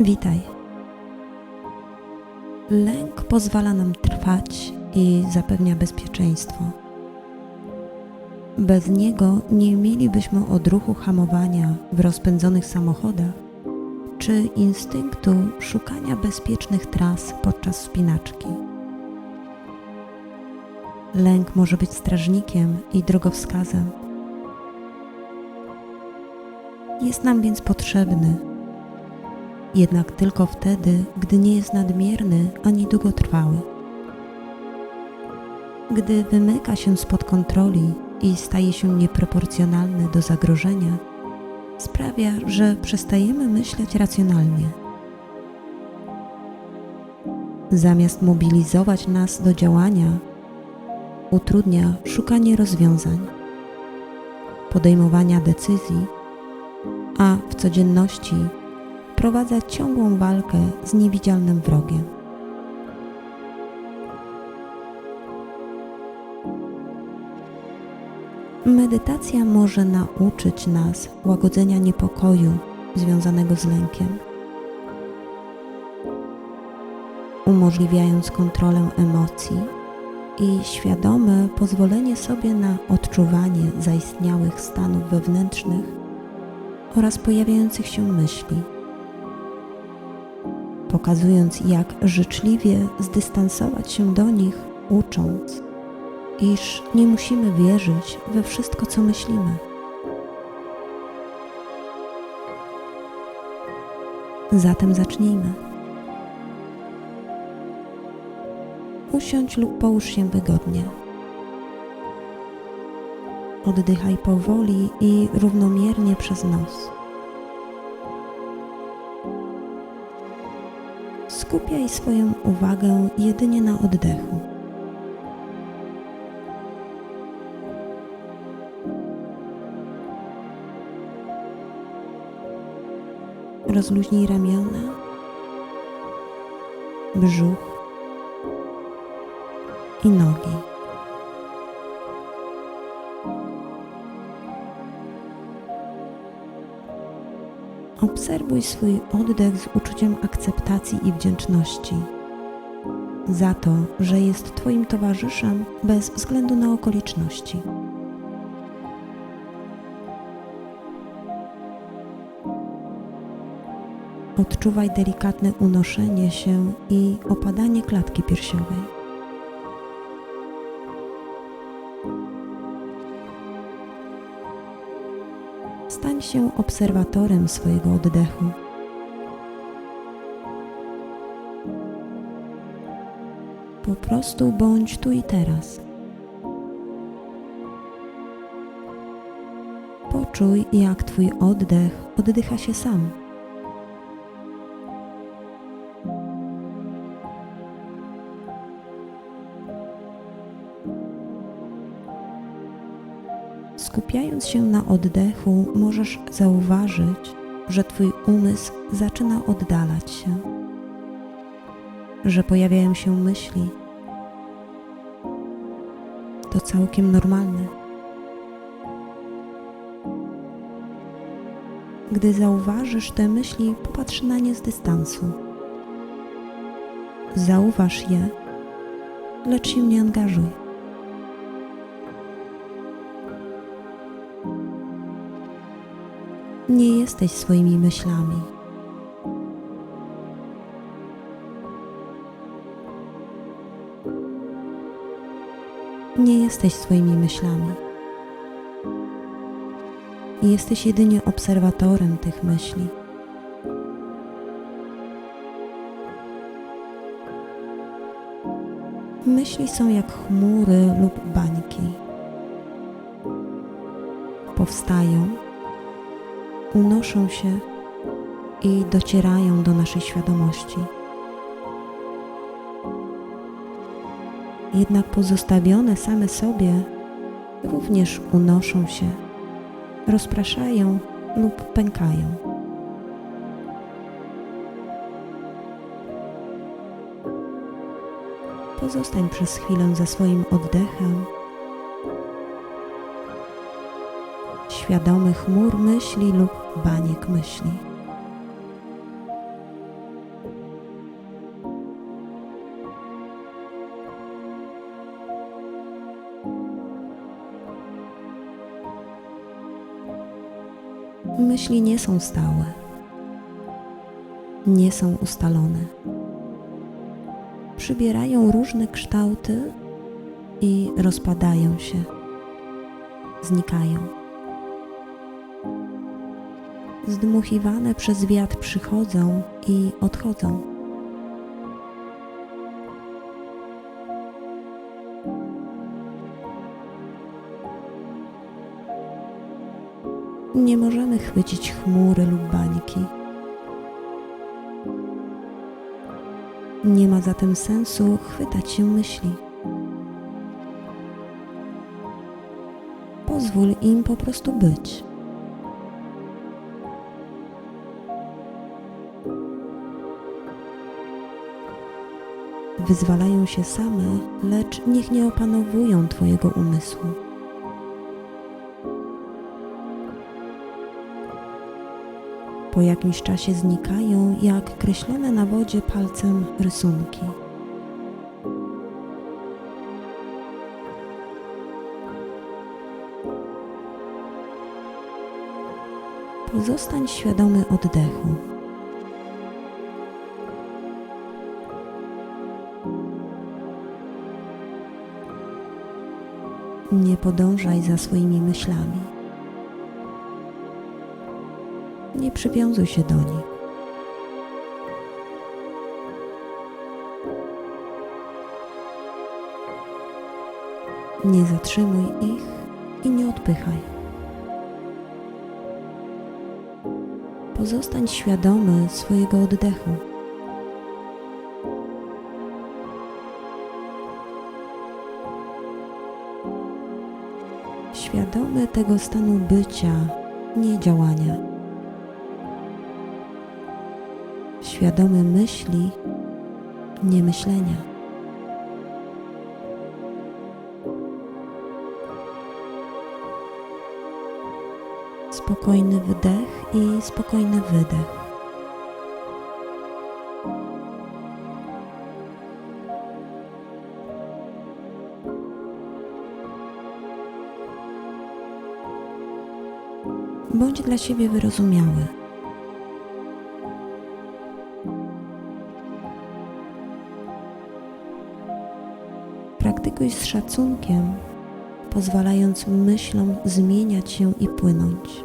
Witaj. Lęk pozwala nam trwać i zapewnia bezpieczeństwo. Bez niego nie mielibyśmy odruchu hamowania w rozpędzonych samochodach czy instynktu szukania bezpiecznych tras podczas wspinaczki. Lęk może być strażnikiem i drogowskazem. Jest nam więc potrzebny, jednak tylko wtedy, gdy nie jest nadmierny ani długotrwały. Gdy wymyka się spod kontroli i staje się nieproporcjonalny do zagrożenia, sprawia, że przestajemy myśleć racjonalnie. Zamiast mobilizować nas do działania, utrudnia szukanie rozwiązań, podejmowania decyzji, a w codzienności wprowadza ciągłą walkę z niewidzialnym wrogiem. Medytacja może nauczyć nas łagodzenia niepokoju związanego z lękiem, umożliwiając kontrolę emocji i świadome pozwolenie sobie na odczuwanie zaistniałych stanów wewnętrznych oraz pojawiających się myśli, pokazując jak życzliwie zdystansować się do nich, ucząc, iż nie musimy wierzyć we wszystko, co myślimy. Zatem zacznijmy. Usiądź lub połóż się wygodnie. Oddychaj powoli i równomiernie przez nos. Skupiaj swoją uwagę jedynie na oddechu. Rozluźnij ramiona, brzuch i nogi. Obserwuj swój oddech z uczuciem akceptacji i wdzięczności za to, że jest Twoim towarzyszem bez względu na okoliczności. Odczuwaj delikatne unoszenie się i opadanie klatki piersiowej. Stań się obserwatorem swojego oddechu. Po prostu bądź tu i teraz. Poczuj, jak Twój oddech oddycha się sam. Skupiając się na oddechu, możesz zauważyć, że Twój umysł zaczyna oddalać się, że pojawiają się myśli. To całkiem normalne. Gdy zauważysz te myśli, popatrz na nie z dystansu. Zauważ je, lecz się nie angażuj. Nie jesteś swoimi myślami. Nie jesteś swoimi myślami. Jesteś jedynie obserwatorem tych myśli. Myśli są jak chmury lub bańki. Powstają unoszą się i docierają do naszej świadomości. Jednak pozostawione same sobie również unoszą się, rozpraszają lub pękają. Pozostań przez chwilę za swoim oddechem świadomy chmur myśli lub baniek myśli. Myśli nie są stałe, nie są ustalone. Przybierają różne kształty i rozpadają się, znikają. Zdmuchiwane przez wiatr przychodzą i odchodzą. Nie możemy chwycić chmury lub bańki. Nie ma zatem sensu chwytać się myśli. Pozwól im po prostu być. Wyzwalają się same, lecz niech nie opanowują Twojego umysłu. Po jakimś czasie znikają jak kreślone na wodzie palcem rysunki. Pozostań świadomy oddechu. Nie podążaj za swoimi myślami. Nie przywiązuj się do nich. Nie zatrzymuj ich i nie odpychaj. Pozostań świadomy swojego oddechu. Świadomy tego stanu bycia, nie działania. Świadomy myśli, nie myślenia. Spokojny wdech i spokojny wydech. Bądź dla siebie wyrozumiały. Praktykuj z szacunkiem, pozwalając myślom zmieniać się i płynąć.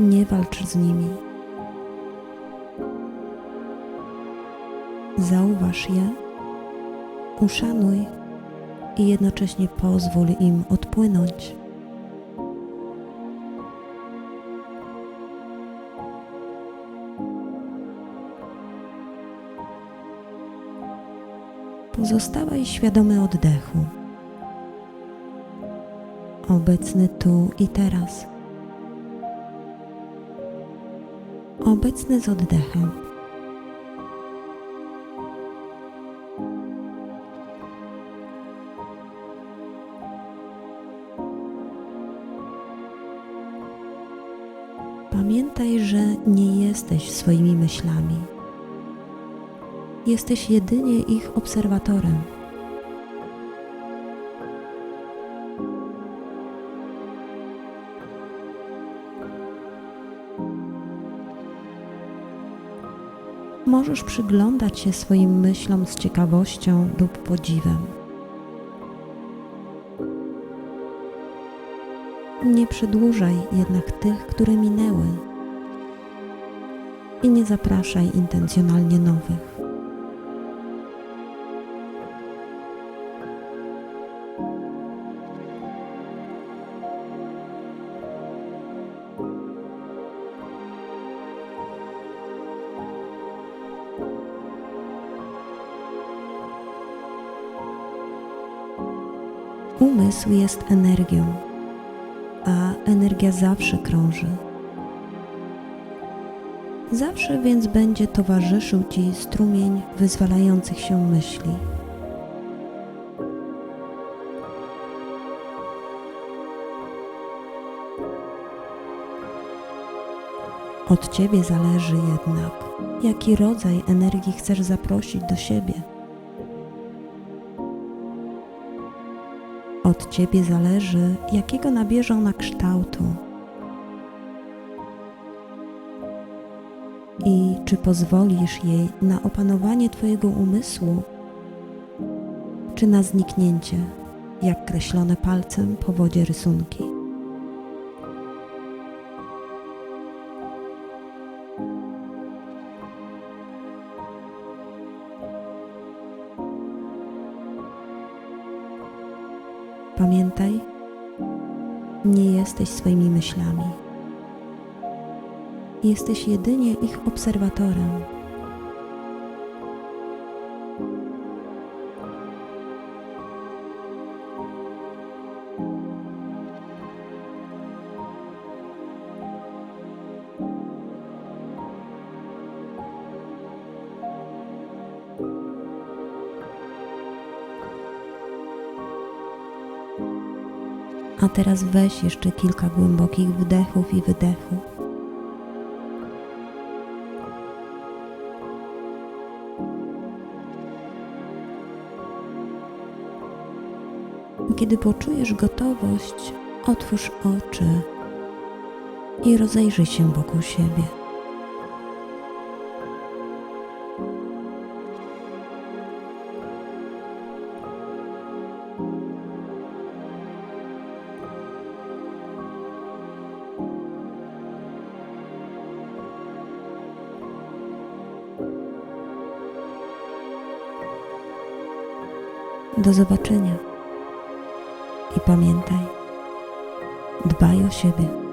Nie walcz z nimi. Zauważ je, uszanuj i jednocześnie pozwól im odpłynąć. Pozostawaj świadomy oddechu. Obecny tu i teraz. Obecny z oddechem. Pamiętaj, że nie jesteś swoimi myślami. Jesteś jedynie ich obserwatorem. Możesz przyglądać się swoim myślom z ciekawością lub podziwem. Nie przedłużaj jednak tych, które minęły i nie zapraszaj intencjonalnie nowych. Umysł jest energią, a energia zawsze krąży. Zawsze więc będzie towarzyszył Ci strumień wyzwalających się myśli. Od Ciebie zależy jednak, jaki rodzaj energii chcesz zaprosić do siebie. Od ciebie zależy, jakiego nabierze ona kształtu. I czy pozwolisz jej na opanowanie twojego umysłu, czy na zniknięcie, jak kreślone palcem po wodzie rysunki. Myślami. Jesteś jedynie ich obserwatorem. A teraz weź jeszcze kilka głębokich wdechów i wydechów. Kiedy poczujesz gotowość, otwórz oczy i rozejrzyj się wokół siebie. Do zobaczenia. I pamiętaj, dbaj o siebie.